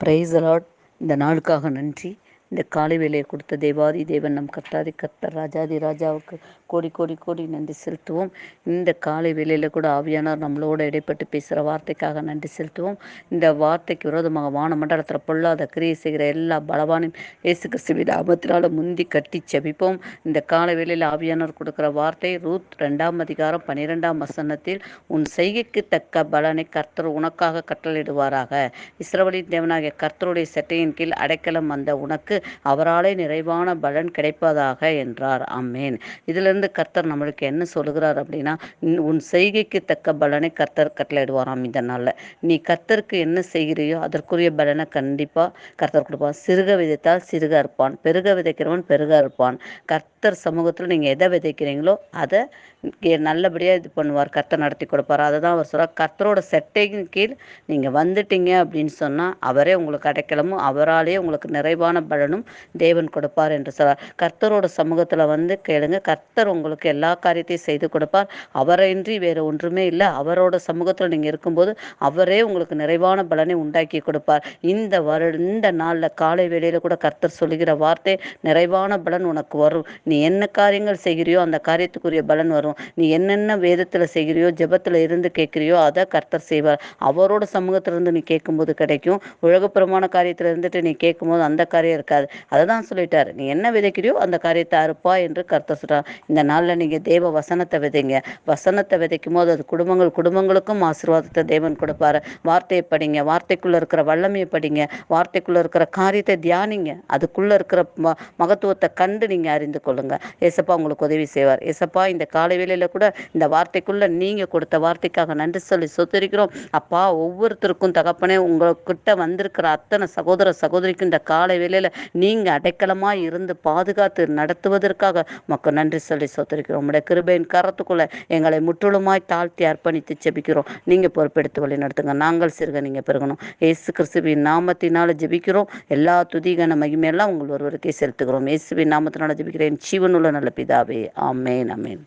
Price allot இந்த நாளுக்காக நன்றி. இந்த காலை வேலையை கொடுத்த தேவாதி தேவன் நம் கர்த்தாதி கர்த்தர் ராஜாதி ராஜாவுக்கு கோடி கோடி கோடி நன்றி செலுத்துவோம். இந்த காலை வேலையில் கூட ஆவியானார் நம்மளோட இடைப்பட்டு பேசுகிற வார்த்தைக்காக நன்றி செலுத்துவோம். இந்த வார்த்தைக்கு விரோதமாக வான மண்டலத்தில் பொல்லாத கிரியை செய்கிற எல்லா பலவானையும் இயேசு கிறிஸ்துவின் ஆபத்தினால முந்தி கட்டி செபிப்போம் இந்த காலை வேளையில் ஆவியானவர் கொடுக்குற வார்த்தை ரூத் ரெண்டாம் அதிகாரம் பன்னிரெண்டாம் வசனத்தில் உன் செய்கைக்கு தக்க பலனை கர்த்தர் உனக்காக கட்டளையிடுவாராக. இஸ்ரவலின் தேவனாகிய கர்த்தருடைய சட்டையின் கீழ் அடைக்கலம் வந்த உனக்கு அவராலே நிறைவான பலன் கிடைப்பதாக என்றார். அம்மேன் இதிலிருந்து கர்த்தர் நம்மளுக்கு என்ன சொல்லுகிறார் அப்படின்னா உன் செய்கைக்கு தக்க பலனை கர்த்தர் கட்டளையிடுவாராம் இந்த நாளில். நீ கர்த்தருக்கு என்ன செய்கிறியோ அதற்குரிய பலனை கண்டிப்பாக கர்த்தர் கொடுப்பான் சிறுக விதைத்தால் சிறுக இருப்பான் பெருக விதைக்கிறவன் பெருக இருப்பான் கர்த்தர் சமூகத்தில் நீங்கள் எதை விதைக்கிறீங்களோ அதை நல்லபடியாக இது பண்ணுவார். கர்த்தர் நடத்தி கொடுப்பார். அதை தான் அவர் சொல்கிறார் கர்த்தரோட செட்டையின் கீழ் நீங்கள் வந்துட்டீங்க அப்படின்னு சொன்னால் அவரே உங்களுக்கு அடைக்கலமும் அவராலேயே உங்களுக்கு நிறைவான பலனும் தேவன் கொடுப்பார் என்று சொல்றார் கர்த்தரோட சமூகத்தில் வந்து கேளுங்க கர்த்தர் உங்களுக்கு எல்லா காரியத்தையும் செய்து கொடுப்பார். அவரின்றி வேறு ஒன்றுமே இல்லை. அவரோட சமூகத்தில் நீங்கள் இருக்கும்போது அவரே உங்களுக்கு நிறைவான பலனை உண்டாக்கி கொடுப்பார். இந்த வரு இந்த நாளில் காலை வேளையில் கூட கர்த்தர் சொல்லுகிற வார்த்தை நிறைவான பலன் உனக்கு வரும். நீ என்ன காரியங்கள் செய்கிறியோ அந்த காரியத்துக்குரிய பலன் வரும். நீ என்னென்ன வேதத்தில் செய்கிறியோ ஜெபத்தில் இருந்து கேட்குறியோ அதை கர்த்தர் செய்வார். அவரோட சமூகத்திலிருந்து நீ கேட்கும்போது கிடைக்கும். உலகப்புறமான காரியத்தில் இருந்துட்டு நீ கேட்கும்போது அந்த காரியம் இருக்காது. அதை தான் சொல்லிட்டார். நீ என்ன விதைக்கிறியோ அந்த காரியத்தை அறுப்பா என்று கருத்தை சொல்கிறார் இந்த நாளில் நீங்கள் தேவ வசனத்தை விதைங்க. வசனத்தை விதைக்கும் போது அது குடும்பங்கள் குடும்பங்களுக்கும் ஆசீர்வாதத்தை தேவன் கொடுப்பாரு. வார்த்தையை படிங்க. வார்த்தைக்குள்ளே இருக்கிற வல்லமையை படிங்க. வார்த்தைக்குள்ளே இருக்கிற காரியத்தை தியானிங்க. அதுக்குள்ளே இருக்கிற ம மகத்துவத்தை கண்டு நீங்கள் அறிந்து கொள்ளுங்கள் ஏசப்பா உங்களுக்கு உதவி செய்வார். ஏசப்பா இந்த காலை வேளையில் கூட இந்த வார்த்தைக்குள்ளே நீங்கள் கொடுத்த வார்த்தைக்காக நன்றி சொல்லி சொத்தரிக்கிறோம். அப்பா ஒவ்வொருத்தருக்கும் தகப்பனே உங்கள்கிட்ட வந்திருக்கிற அத்தனை சகோதர சகோதரிக்கும் இந்த காலை வேளையில் நீங்கள் அடைக்கலமாக இருந்து பாதுகாத்து நடத்துவதற்காக மக்கள் நன்றி சொல்லி சொத்தரிக்கிறோம். உங்களுடைய கிருபையின் கரத்துக்குள்ளே எங்களை முற்றிலுமாய் தாழ்த்தி அர்ப்பணித்து செபிக்கிறோம் நீங்கள் பொறுப்பெடுத்து வழி நடத்துங்க. நாங்கள் சிறுக நீங்கள் பெருகணும். ஏசு கிறிஸ்துவின் நாமத்தினால ஜெபிக்கிறோம். எல்லா துதிகன மகிமையெல்லாம் உங்கள் ஒருவருக்கே செலுத்துகிறோம். இயேசுவின் நாமத்தினால ஜெபிக்கிறேன். ஜீவனுள்ள நல்ல பிதாவே. ஆமேன் அமேன்